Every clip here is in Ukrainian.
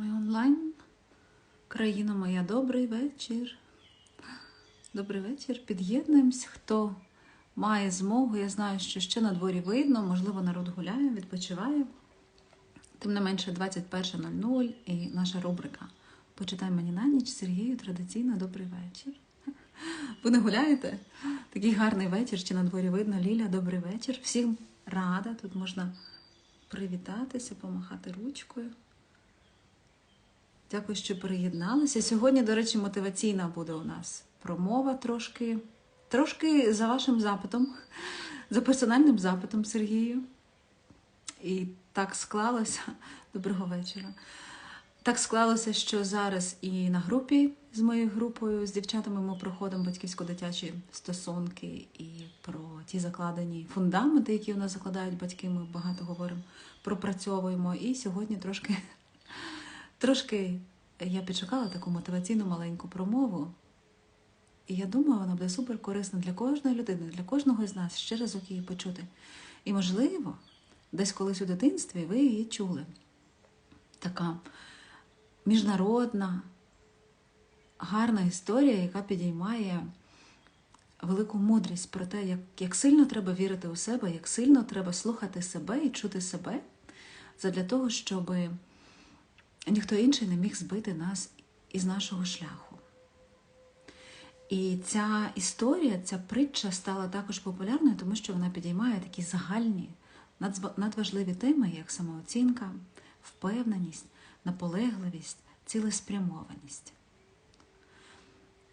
Ми онлайн. Країна моя, добрий вечір. Добрий вечір. Під'єднуємось. Хто має змогу, я знаю, що ще на дворі видно, можливо, народ гуляє, відпочиває. Тим не менше, 21.00 і наша рубрика Почитай мені на ніч Сергію традиційно добрий вечір. Ви не гуляєте? Такий гарний вечір, чи на дворі видно. Ліля, добрий вечір. Всім рада. Тут можна привітатися, помахати ручкою. Дякую, що приєдналися. Сьогодні, до речі, мотиваційна буде у нас промова трошки, трошки за вашим запитом, за персональним запитом Сергію. І так склалося. Доброго вечора. Так склалося, що зараз і на групі з моєю групою, з дівчатами ми проходимо батьківсько-дитячі стосунки і про ті закладені фундаменти, які у нас закладають батьки. Ми багато говоримо, пропрацьовуємо. І сьогодні трошки, трошки я підшукала таку мотиваційну маленьку промову. І я думаю, вона буде супер корисна для кожної людини, для кожного з нас ще разок її почути. І, можливо, десь колись у дитинстві ви її чули. Така міжнародна, гарна історія, яка підіймає велику мудрість про те, як, як сильно треба вірити у себе, як сильно треба слухати себе і чути себе, задля того, щоб ніхто інший не міг збити нас із нашого шляху. І ця історія, ця притча стала також популярною, тому що вона підіймає такі загальні, надважливі теми, як самооцінка, впевненість, наполегливість, цілеспрямованість.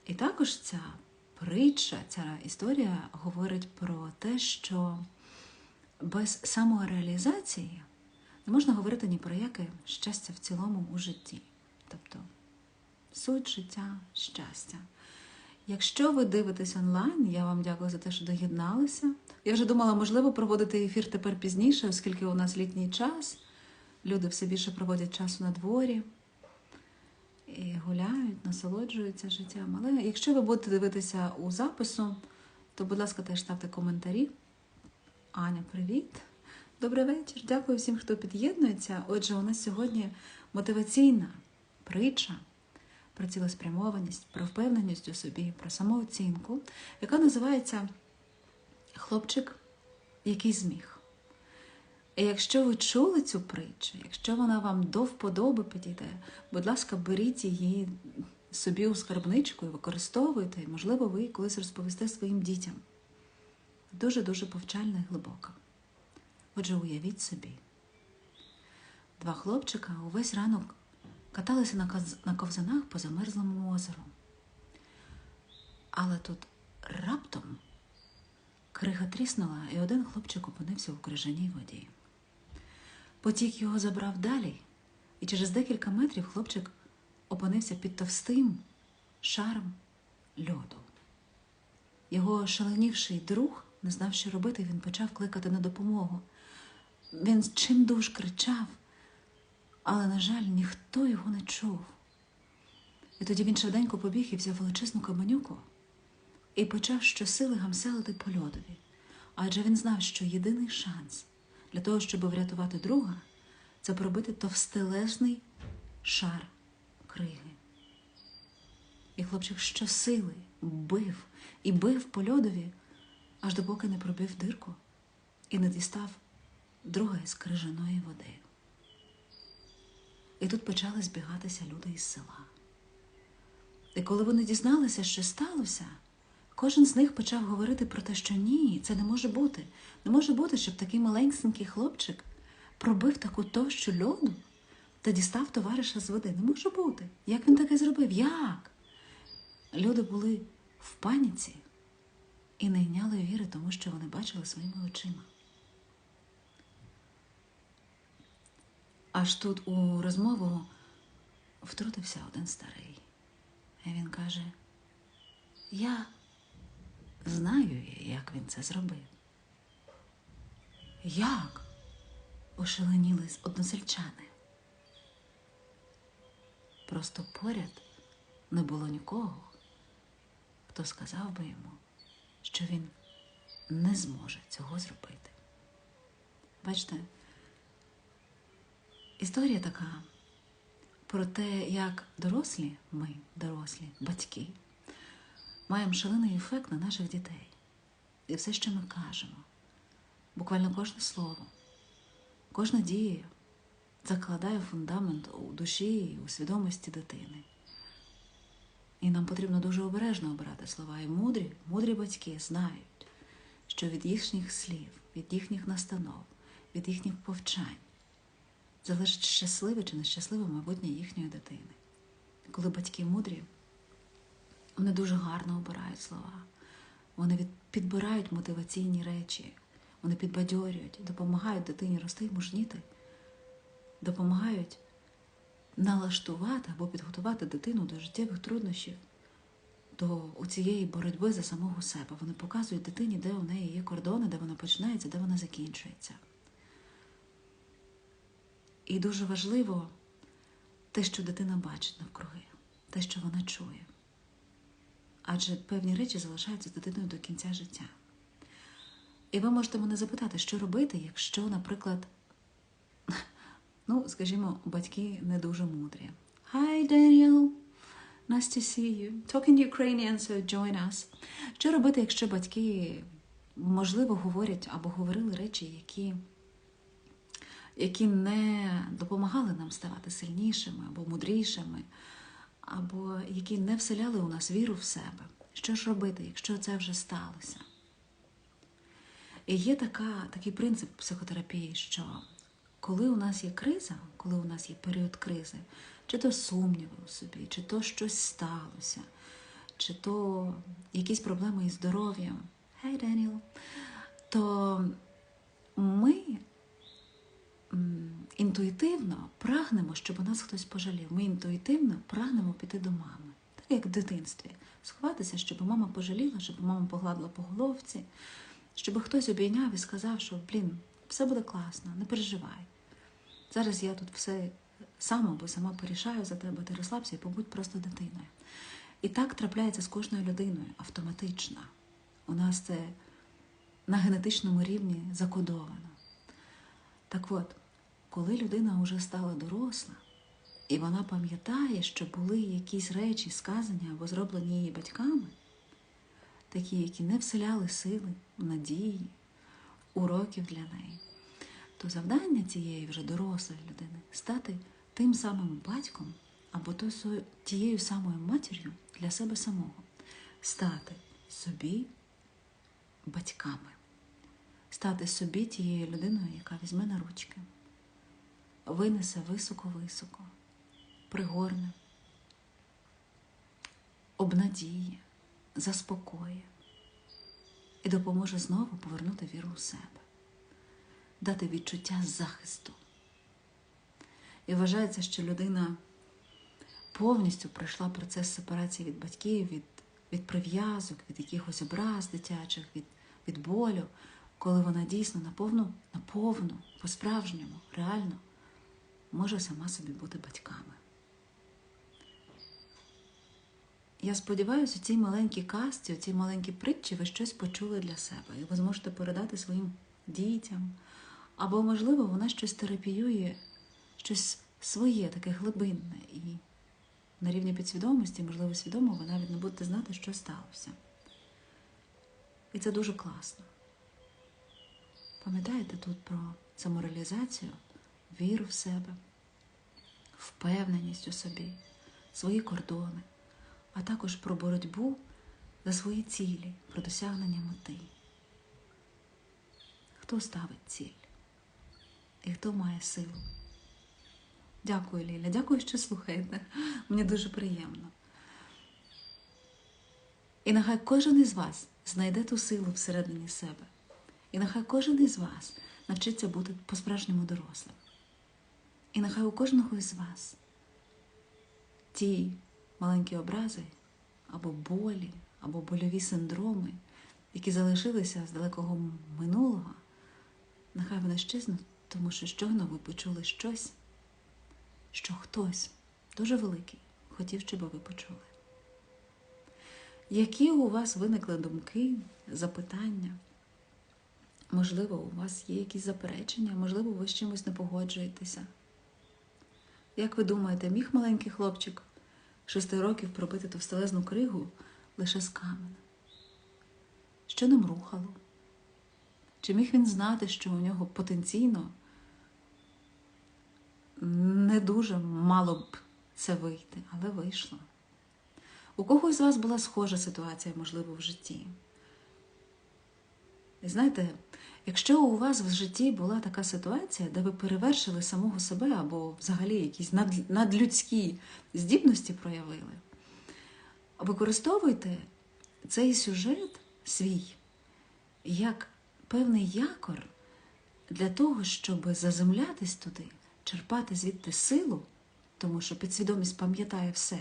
І також ця притча, ця історія говорить про те, що без самореалізації не можна говорити ні про яке щастя в цілому у житті. Тобто суть життя щастя. Якщо ви дивитесь онлайн, я вам дякую за те, що доєдналися. Я вже думала, можливо, проводити ефір тепер пізніше, оскільки у нас літній час. Люди все більше проводять часу на дворі і гуляють, насолоджуються життям. Але якщо ви будете дивитися у запису, то, будь ласка, теж ставте коментарі. Аня, привіт! Добрий вечір. Дякую всім, хто під'єднується. Отже, у нас сьогодні мотиваційна притча про цілеспрямованість, про впевненість у собі, про самооцінку, яка називається Хлопчик, який зміг. І якщо ви чули цю притчу, якщо вона вам до вподоби підійде, будь ласка, беріть її собі у скарбничку і використовуйте, і, можливо, ви колись розповісте своїм дітям. Дуже-дуже повчальна і глибока. Отже, уявіть собі, два хлопчика увесь ранок каталися на, каз... на ковзанах по замерзлому озеру. Але тут раптом крига тріснула, і один хлопчик опинився у крижаній воді. Потік його забрав далі, і через декілька метрів хлопчик опинився під товстим шаром льоду. Його шаленівший друг не знав, що робити, він почав кликати на допомогу. Він чимдуж кричав, але, на жаль, ніхто його не чув. І тоді він швиденько побіг і взяв величезну каменюку і почав щосили гамселити по льодові. Адже він знав, що єдиний шанс для того, щоб врятувати друга, це пробити товстелезний шар криги. І хлопчик щосили бив і бив по льодові, аж допоки не пробив дирку і не дістав друга із крижаної води. І тут почали збігатися люди із села. І коли вони дізналися, що сталося, кожен з них почав говорити про те, що ні, це не може бути. Не може бути, щоб такий маленький хлопчик пробив таку товщу льоду та дістав товариша з води. Не може бути. Як він таке зробив? Як? Люди були в паніці і не йняли віри, тому що вони бачили своїми очима. Аж тут у розмову втрутився один старий. І він каже: Я знаю, як він це зробив. Як? ошаленіли односельчани. Просто поряд не було нікого, хто сказав би йому, що він не зможе цього зробити. Бачите, історія така про те, як дорослі, ми, дорослі, батьки, маємо шалений ефект на наших дітей. І все, що ми кажемо, буквально кожне слово, кожна дія закладає фундамент у душі і у свідомості дитини. І нам потрібно дуже обережно обирати слова. І мудрі, мудрі батьки знають, що від їхніх слів, від їхніх настанов, від їхніх повчань залежить щасливе чи нещасливе майбутнє їхньої дитини. Коли батьки мудрі, вони дуже гарно обирають слова, вони підбирають мотиваційні речі, вони підбадьорюють, допомагають дитині рости і мужніти, допомагають налаштувати або підготувати дитину до життєвих труднощів, до цієї боротьби за самого себе. Вони показують дитині, де у неї є кордони, де вона починається, де вона закінчується. І дуже важливо те, що дитина бачить навкруги, те, що вона чує. Адже певні речі залишаються з дитиною до кінця життя. І ви можете мене запитати, що робити, якщо, наприклад, ну, скажімо, батьки не дуже мудрі. Hi, Daniel! Nice to see you. Talking Ukrainian, so join us. Що робити, якщо батьки, можливо, говорять або говорили речі, які які не допомагали нам ставати сильнішими або мудрішими, або які не вселяли у нас віру в себе. Що ж робити, якщо це вже сталося? І є така, такий принцип психотерапії, що коли у нас є криза, коли у нас є період кризи, чи то сумніви у собі, чи то щось сталося, чи то якісь проблеми із здоров'ям, Hey, Daniel, то ми інтуїтивно прагнемо, щоб у нас хтось пожалів. Ми інтуїтивно прагнемо піти до мами, так як в дитинстві. Сховатися, щоб мама пожаліла, щоб мама погладила по головці, щоб хтось обійняв і сказав, що блін, все буде класно, не переживай. Зараз я тут все сам або сама порішаю за тебе, ти розслабся і побудь просто дитиною. І так трапляється з кожною людиною автоматично. У нас це на генетичному рівні закодовано. Так от, коли людина вже стала доросла, і вона пам'ятає, що були якісь речі, сказані або зроблені її батьками, такі, які не вселяли сили, надії, уроків для неї, то завдання цієї вже дорослої людини стати тим самим батьком або тією самою матір'ю для себе самого, стати собі батьками, стати собі тією людиною, яка візьме на ручки, винесе високо-високо, пригорне, обнадіє, заспокоє і допоможе знову повернути віру у себе, дати відчуття захисту. І вважається, що людина повністю пройшла процес сепарації від батьків, від, від прив'язок, від якихось образ дитячих, від, від болю, коли вона дійсно наповну, наповну, по-справжньому, реально може сама собі бути батьками. Я сподіваюся, у цій маленькій казці, у цій маленькій притчі ви щось почули для себе, і ви зможете передати своїм дітям. Або, можливо, вона щось терапіює, щось своє, таке глибинне. І на рівні підсвідомості, можливо, свідомо, ви навіть не будете знати, що сталося. І це дуже класно. Пам'ятаєте тут про самореалізацію, віру в себе, впевненість у собі, свої кордони, а також про боротьбу за свої цілі, про досягнення мети. Хто ставить ціль? І хто має силу? Дякую, Ліля. Дякую, що слухаєте. Мені дуже приємно. І нехай кожен із вас знайде ту силу всередині себе. І нехай кожен із вас навчиться бути по-справжньому дорослим. І нехай у кожного із вас ті маленькі образи або болі, або больові синдроми, які залишилися з далекого минулого, нехай вони щезнуть, тому що щойно ви почули щось, що хтось дуже великий хотів, щоб ви почули. Які у вас виникли думки, запитання? Можливо, у вас є якісь заперечення, можливо, ви з чимось не погоджуєтеся. Як ви думаєте, міг маленький хлопчик шести років пробити товстелезну кригу лише з каменя? Що ним рухало? Чи міг він знати, що у нього потенційно не дуже мало б це вийти, але вийшло? У когось з вас була схожа ситуація, можливо, в житті. І знаєте, якщо у вас в житті була така ситуація, де ви перевершили самого себе або взагалі якісь над- надлюдські здібності проявили, використовуйте цей сюжет свій як певний якор для того, щоб заземлятись туди, черпати звідти силу, тому що підсвідомість пам'ятає все,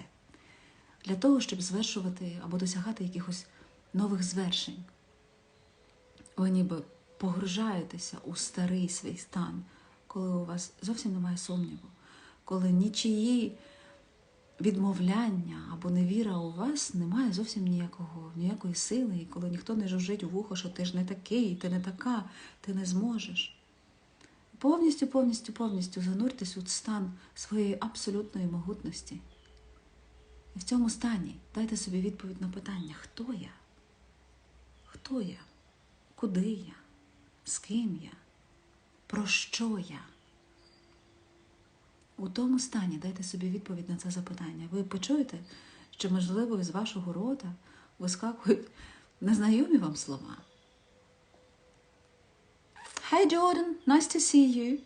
для того, щоб звершувати або досягати якихось нових звершень. Ви ніби погружаєтеся у старий свій стан, коли у вас зовсім немає сумніву, коли нічиї відмовляння або невіра у вас немає зовсім ніякого, ніякої сили, і коли ніхто не жужжить у вухо, що ти ж не такий, ти не така, ти не зможеш. Повністю, повністю, повністю зануртесь у стан своєї абсолютної могутності. І в цьому стані дайте собі відповідь на питання, хто я? Хто я? Куди я? З ким я? Про що я? У тому стані дайте собі відповідь на це запитання. Ви почуєте, що, можливо, з вашого рота вискакують незнайомі вам слова. Hi, Jordan, nice to see you.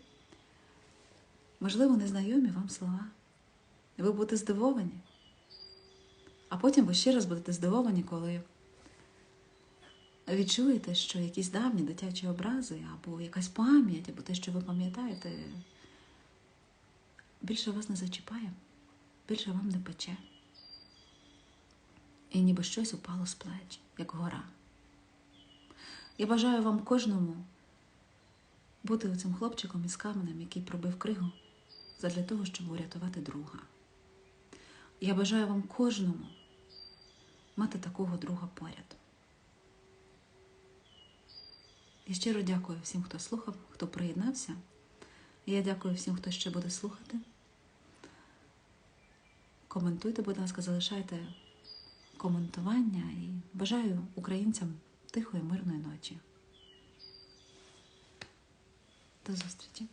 Можливо, незнайомі вам слова. Ви будете здивовані. А потім ви ще раз будете здивовані, коли відчуєте, що якісь давні дитячі образи, або якась пам'ять, або те, що ви пам'ятаєте, більше вас не зачіпає, більше вам не пече. І ніби щось упало з плеч, як гора. Я бажаю вам кожному бути оцим хлопчиком із каменем, який пробив кригу, задля того, щоб урятувати друга. Я бажаю вам кожному мати такого друга поряд. Я щиро дякую всім, хто слухав, хто приєднався. Я дякую всім, хто ще буде слухати. Коментуйте, будь ласка, залишайте коментування і бажаю українцям тихої, мирної ночі. До зустрічі!